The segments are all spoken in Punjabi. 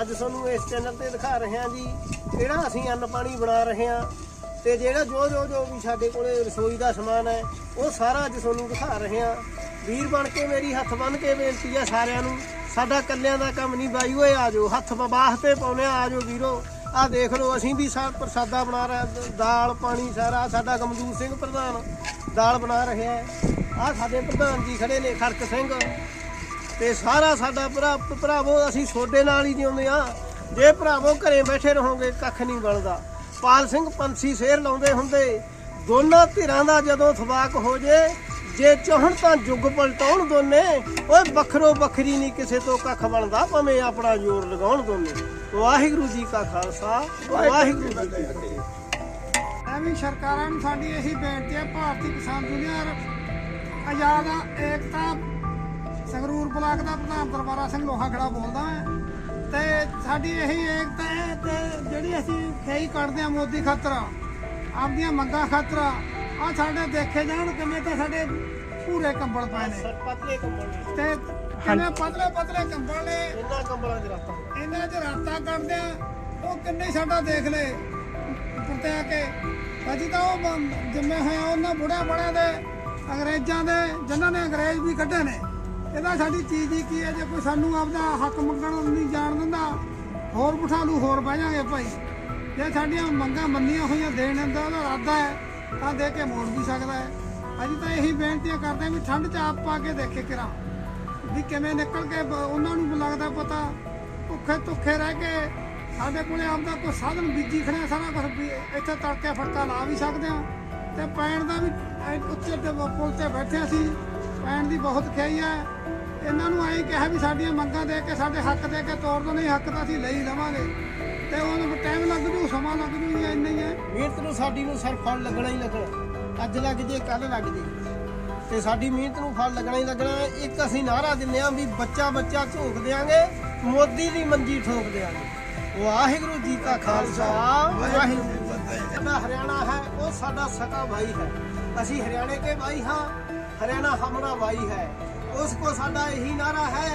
ਅੱਜ ਤੁਹਾਨੂੰ ਇਸ ਚੈਨਲ ਤੇ ਦਿਖਾ ਰਹੇ ਹਾਂ ਜੀ, ਜਿਹੜਾ ਅਸੀਂ ਅੰਨ ਪਾਣੀ ਬਣਾ ਰਹੇ ਹਾਂ ਤੇ ਜਿਹੜਾ ਜੋ ਜੋ ਜੋ ਵੀ ਸਾਡੇ ਕੋਲੇ ਰਸੋਈ ਦਾ ਸਮਾਨ ਹੈ, ਉਹ ਸਾਰਾ ਅੱਜ ਤੁਹਾਨੂੰ ਦਿਖਾ ਰਹੇ ਹਾਂ। ਵੀਰ ਬਣ ਕੇ ਮੇਰੀ ਹੱਥ ਬੰਨ ਕੇ ਬੇਨਤੀ ਆ ਸਾਰਿਆਂ ਨੂੰ, ਸਾਡਾ ਕੱਲਿਆਂ ਦਾ ਕੰਮ ਨਹੀਂ ਬਾਈ, ਓਏ ਆ ਜਾਓ, ਹੱਥ ਬਾਹ ਤੇ ਪਾਉਨੇ ਆ ਜਾਓ ਵੀਰੋ। ਆਹ ਦੇਖ ਲਓ, ਅਸੀਂ ਵੀ ਸਾ, ਪ੍ਰਸਾਦਾ ਬਣਾ ਰਹੇ ਦਾਲ, ਪਾਣੀ ਸਾਰਾ, ਸਾਡਾ ਗਮਦੂਰ ਸਿੰਘ ਪ੍ਰਧਾਨ ਦਾਲ ਬਣਾ ਰਿਹਾ ਹੈ। ਆਹ ਸਾਡੇ ਪ੍ਰਧਾਨ ਜੀ ਖੜੇ ਨੇ, ਖੜਕ ਸਿੰਘ। ਤੇ ਸਾਰਾ ਸਾਡਾ ਭਰਾ ਭਰਾਵੋ, ਅਸੀਂ ਤੁਹਾਡੇ ਨਾਲ ਹੀ ਜਿਉਂਦੇ ਆ ਜੇ ਭਰਾਵੋ ਘਰੇ ਬੈਠੇ ਰਹੋਗੇ, ਕੱਖ ਨਹੀਂ ਬਣਦਾ। ਪਾਲ ਸਿੰਘ ਪੰਛੀ ਸ਼ੇਰ ਲਾਉਂਦੇ ਹੁੰਦੇ। ਦੋਨਾਂ ਧਿਰਾਂ ਦਾ ਜਦੋਂ ਥਵਾਕ ਹੋ ਜੇ ਜੇ ਚਾਹਣ ਤਾਂ ਜੁਗ ਪਲਟਾਉਣ ਦੋਨੇ। ਓਏ, ਵੱਖਰੋ ਵੱਖਰੀ ਨਹੀਂ ਕਿਸੇ ਤੋਂ ਕੱਖ ਬਣਦਾ, ਭਾਵੇਂ ਆਪਣਾ ਜ਼ੋਰ ਲਗਾਉਣ ਦੋਨੇ। ਵਾਹਿਗੁਰੂ ਜੀ ਕਾ ਖਾਲਸਾ, ਵਾਹਿਗੁਰੂ ਜੀ ਕੀ ਫਤਿਹ। ਐਵੇਂ ਸਰਕਾਰਾਂ ਨੂੰ ਸਾਡੀ ਇਹੀ ਬੇਨਤੀ ਹੈ ਭਾਰਤੀ ਕਿਸਾਨ ਯੂਨੀਅਨ, ਆਜ਼ਾਦ ਏਕਤਾ ਸੰਗਰੂਰ ਬਲਾਕ ਦਾ ਪ੍ਰਧਾਨ ਦਰਬਾਰਾ ਸਿੰਘ ਲੋਹਾ ਖੜਾ ਬੋਲਦਾ ਹੈ। ਤੇ ਸਾਡੀ ਇਹੀ ਏਕਤਾ ਹੈ ਤੇ ਜਿਹੜੀ ਅਸੀਂ ਖੇਈ ਕੱਢਦੇ ਆ ਮੋਦੀ ਖਾਤਰ ਆਪਦੀਆਂ ਮੰਗਾਂ ਖਾਤਰ ਆ ਸਾਡੇ ਦੇਖੇ ਜਾਣ ਕਿਵੇਂ ਤਾਂ ਸਾਡੇ ਪੂਰੇ ਕੰਬਲ ਪਏ ਨੇ। ਪਤਲੇ ਕੰਬਲ ਨੇ। ਤੇ ਕਿੰਨੇ ਪਤਲੇ ਪਤਲੇ ਕੰਬਲ ਨੇ? ਇਹਨਾਂ ਕੰਬਲਾਂ 'ਚ ਰਾਤਾਂ। ਇਹਨਾਂ 'ਚ ਰਾਤਾਂ ਕੱਢਦੇ ਆ ਉਹ ਕਿੰਨੇ ਸਾਡਾ ਦੇਖ ਲੈ। ਉੱਤੇ ਆ ਕੇ ਅਸੀਂ ਤਾਂ ਉਹ ਜੰਮੇ ਹੋਏ ਆ ਉਹਨਾਂ ਬੁੜਿਆਂ ਬੜਿਆਂ ਦੇ ਅੰਗਰੇਜ਼ਾਂ ਦੇ ਜਿਨ੍ਹਾਂ ਨੇ ਅੰਗਰੇਜ਼ ਵੀ ਕੱਢੇ ਨੇ। ਇਹਦਾ ਸਾਡੀ ਚੀਜ਼ ਹੀ ਕੀ ਹੈ? ਜੇ ਕੋਈ ਸਾਨੂੰ ਆਪਦਾ ਹੱਕ ਮੰਗਣ ਨਹੀਂ ਜਾਣ ਦਿੰਦਾ, ਹੋਰ ਬਿਠਾ ਲੂ ਹੋਰ ਬਹਿ ਜਾਾਂਗੇ ਭਾਈ। ਜੇ ਸਾਡੀਆਂ ਮੰਗਾਂ ਮੰਨੀਆਂ ਹੋਈਆਂ ਦੇਣ ਦਾ ਉਹਦਾ ਇਰਾਦਾ ਹੈ, ਤਾਂ ਦੇ ਕੇ ਮੋੜ ਵੀ ਸਕਦਾ ਹੈ। ਅਸੀਂ ਤਾਂ ਇਹੀ ਬੇਨਤੀਆਂ ਕਰਦੇ ਹਾਂ ਵੀ ਠੰਡ 'ਚ ਆਪ ਪਾ ਕੇ ਦੇਖੇ ਕਿਰਾਂ। ਵੀ ਕਿਵੇਂ ਨਿਕਲ ਕੇ ਉਹਨਾਂ ਨੂੰ ਵੀ ਲੱਗਦਾ ਪਤਾ, ਭੁੱਖੇ ਧੁੱਖੇ ਰਹਿ ਕੇ ਸਾਡੇ ਕੋਲੇ ਆਪਦਾ ਕੋਈ ਸਾਧਨ ਬੀਜੀ ਖੜਿਆ, ਸਾਰਾ ਕੁਝ ਵੀ ਇੱਥੇ ਤੜਕੇ ਫੜਕਾ ਲਾ ਵੀ ਸਕਦੇ ਆ ਤੇ ਪੈਣ ਦਾ ਵੀ ਉੱਚੇ ਤੇ ਪੁਲ ਤੇ ਬੈਠੇ ਸੀ। ਪੈਣ ਦੀ ਬਹੁਤ ਖਿਆਈ ਹੈ ਇਹਨਾਂ ਨੂੰ ਐਂ ਕਿਹਾ ਵੀ ਸਾਡੀਆਂ ਮੰਗਾਂ ਦੇ ਕੇ, ਸਾਡੇ ਹੱਕ ਦੇ ਕੇ ਤੋਰ ਦੋ, ਨਹੀਂ ਹੱਕ ਤਾਂ ਅਸੀਂ ਲਈ ਲਵਾਂਗੇ। ਤੇ ਉਹਨੂੰ ਟਾਈਮ ਲੱਗ ਜੂ, ਸਮਾਂ ਲੱਗ ਜੂ ਜਾਂ ਇੰਨਾ ਹੀ ਹੈ ਮਿਹਨਤ ਨੂੰ ਸਾਡੀ ਨੂੰ ਸਰ ਫਲ ਲੱਗਣਾ ਹੀ ਲੱਗਣਾ। ਅੱਜ ਲੱਗ ਜੇ ਕੱਲ ਲੱਗ ਜੇ। ਤੇ ਸਾਡੀ ਮਿਹਨਤ ਨੂੰ ਫਲ ਲੱਗਣਾ ਹੀ ਲੱਗਣਾ ਇੱਕ ਅਸੀਂ ਨਾਰਾ ਦਿੰਦੇ ਆਂ ਵੀ ਬੱਚਾ ਬੱਚਾ ਝੋਕ ਦਿਆਂਗੇ, ਮੋਦੀ ਦੀ ਮੰਜੀ ਠੋਕ ਦਿਆਂਗੇ। ਵਾਹਿਗੁਰੂ ਜੀ ਕਾ ਖਾਲਸਾ, ਵਾਹਿਗੁਰੂ ਜੀ ਕੀ ਫਤਿਹ। ਹਰਿਆਣਾ ਹੈ, ਉਹ ਸਾਡਾ ਸਕਾ ਭਾਈ ਹੈ। ਅਸੀਂ ਹਰਿਆਣੇ ਕੇ ਭਾਈ ਹਾਂ। ਹਰਿਆਣਾ ਹਮਾਰਾ ਭਾਈ ਹੈ ਉਸ ਕੋ ਸਾਡਾ ਇਹੀ ਨਾਰਾ ਹੈ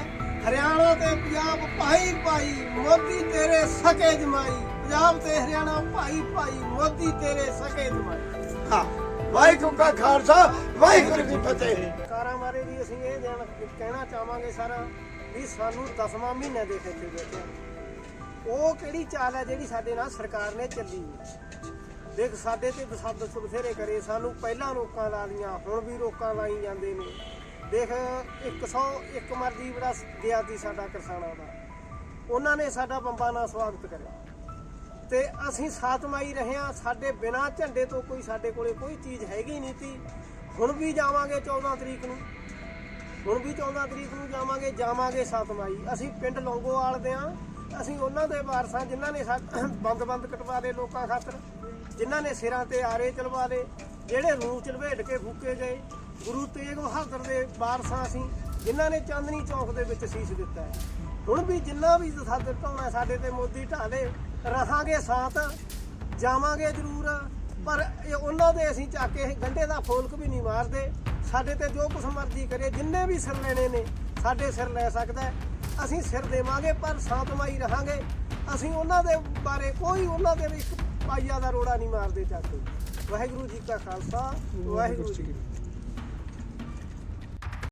ਹਰਿਆਣਾ ਤੇ ਪੰਜਾਬ ਭਾਈ ਭਾਈ ਮੋਦੀ ਤੇਰੇ ਸਕੇ ਜਮਾਈ ਪੰਜਾਬ ਤੇ ਹਰਿਆਣਾ ਭਾਈ ਭਾਈ ਮੋਦੀ ਤੇਰੇ ਸਕੇ ਜਮਾਈ ਹਾਂ ਵਾਹਿਗੁਰੂ ਕਾ ਖਾਲਸਾ ਵਾਹਿਗੁਰੂ ਜੀ ਫਤਿਹ ਕਾਰਾਂ ਬਾਰੇ ਵੀ ਅਸੀਂ ਇਹ ਦੇਣ ਕਹਿਣਾ ਚਾਹਾਂਗੇ ਸਰ ਵੀ ਸਾਨੂੰ 10ਵਾਂ ਮਹੀਨਾ ਦੇ ਇੱਥੇ ਬੈਠੇ। ਉਹ ਕਿਹੜੀ ਚਾਲ ਹੈ ਜਿਹੜੀ ਸਾਡੇ ਨਾਲ ਸਰਕਾਰ ਨੇ ਚੱਲੀ ਹੈ। ਦੇਖ, ਸਾਡੇ ਤੇ ਦਸੱਦ ਬਥੇਰੇ ਕਰੇ, ਸਾਨੂੰ ਪਹਿਲਾਂ ਰੋਕਾਂ ਲਾ ਲੀਆਂ ਹੁਣ ਵੀ ਰੋਕਾਂ ਲਾਈ ਜਾਂਦੇ ਨੇ। ਦੇਖ 101 ਮਰਜ਼ੀ ਬੜਾ ਗਿਆ ਸੀ ਸਾਡਾ ਕਿਸਾਨਾਂ ਦਾ। ਉਹਨਾਂ ਨੇ ਸਾਡਾ ਬੰਬਾਂ ਨਾਲ ਸਵਾਗਤ ਕਰਿਆ। ਤੇ ਅਸੀਂ ਸਾਤਮਾਈ ਰਹੇ ਹਾਂ, ਸਾਡੇ ਬਿਨਾ ਝੰਡੇ ਤੋਂ ਕੋਈ ਸਾਡੇ ਕੋਲੇ ਕੋਈ ਚੀਜ਼ ਹੈਗੀ ਨਹੀਂ ਤੀ ਹੁਣ ਵੀ ਜਾਵਾਂਗੇ 14 ਤਰੀਕ ਨੂੰ। ਹੁਣ ਵੀ 14 ਤਰੀਕ ਨੂੰ ਜਾਵਾਂਗੇ ਜਾਵਾਂਗੇ ਸਾਤਮਾਈ ਅਸੀਂ ਪਿੰਡ ਲੌਂਗੋਵਾਲ ਦੇ ਆ ਅਸੀਂ ਉਹਨਾਂ ਦੇ ਵਾਰਸਾਂ ਜਿਨ੍ਹਾਂ ਨੇ ਬੰਦ ਬੰਦ ਕਟਵਾ ਦੇ ਲੋਕਾਂ ਖਾਤਰ, ਜਿਨ੍ਹਾਂ ਨੇ ਸਿਰਾਂ ਤੇ ਆਰੇ ਚਲਵਾ ਦੇ ਜਿਹੜੇ ਰੂਹ ਚ ਲਵੇਟ ਕੇ ਫੂਕੇ ਗਏ, ਗੁਰੂ ਤੇਗ ਬਹਾਦਰ ਦੇ ਵਾਰਸਾਂ ਅਸੀਂ ਜਿਨ੍ਹਾਂ ਨੇ ਚਾਂਦਨੀ ਚੌਕ ਦੇ ਵਿੱਚ ਸੀਸ ਦਿੱਤਾ ਹੁਣ ਵੀ ਜਿੰਨਾ ਵੀ ਸਾਡੇ ਢਾਉਣਾ ਸਾਡੇ ਤੇ ਮੋਦੀ ਢਾਲੇ, ਰਹਾਂਗੇ ਸਾਥ, ਜਾਵਾਂਗੇ ਜ਼ਰੂਰ, ਪਰ ਇਹ ਉਹਨਾਂ ਦੇ ਅਸੀਂ ਚੱਕ ਕੇ ਗੰਢੇ ਦਾ ਫੋਲਕ ਵੀ ਨਹੀਂ ਮਾਰਦੇ। ਸਾਡੇ ਤੇ ਜੋ ਕੁਛ ਮਰਜ਼ੀ ਕਰੇ, ਜਿੰਨੇ ਵੀ ਸਿਰ ਲੈਣੇ ਨੇ, ਸਾਡੇ ਸਿਰ ਲੈ ਸਕਦਾ ਅਸੀਂ ਸਿਰ ਦੇਵਾਂਗੇ ਪਰ ਸ਼ਾਂਤਮਈ ਰਹਾਂਗੇ ਅਸੀਂ ਉਹਨਾਂ ਦੇ ਬਾਰੇ ਕੋਈ ਉਹਨਾਂ ਦੇ ਵੀ ਇੱਕ ਪਾਈਆ ਦਾ ਰੋੜਾ ਨਹੀਂ ਮਾਰਦੇ ਕੇ ਵਾਹਿਗੁਰੂ ਜੀ ਕਾ ਖਾਲਸਾ ਵਾਹਿਗੁਰੂ ਜੀ।